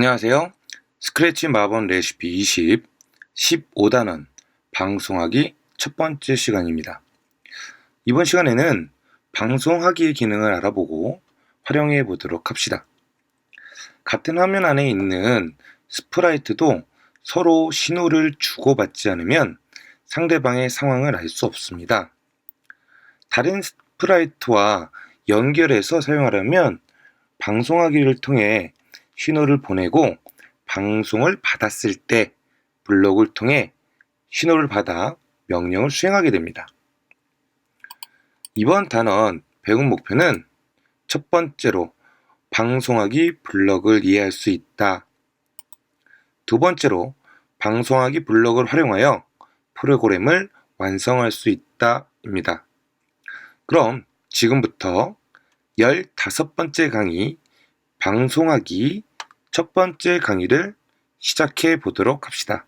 안녕하세요. 스크래치 마법 레시피 20, 15단원 방송하기 첫 번째 시간입니다. 이번 시간에는 방송하기의 기능을 알아보고 활용해 보도록 합시다. 같은 화면 안에 있는 스프라이트도 서로 신호를 주고받지 않으면 상대방의 상황을 알 수 없습니다. 다른 스프라이트와 연결해서 사용하려면 방송하기를 통해 신호를 보내고 방송을 받았을 때 블록을 통해 신호를 받아 명령을 수행하게 됩니다. 이번 단원 배운 목표는 첫 번째로 방송하기 블럭을 이해할 수 있다. 두 번째로 방송하기 블럭을 활용하여 프로그램을 완성할 수 있다입니다. 그럼 지금부터 15번째 강의 방송하기 첫 번째 강의를 시작해 보도록 합시다.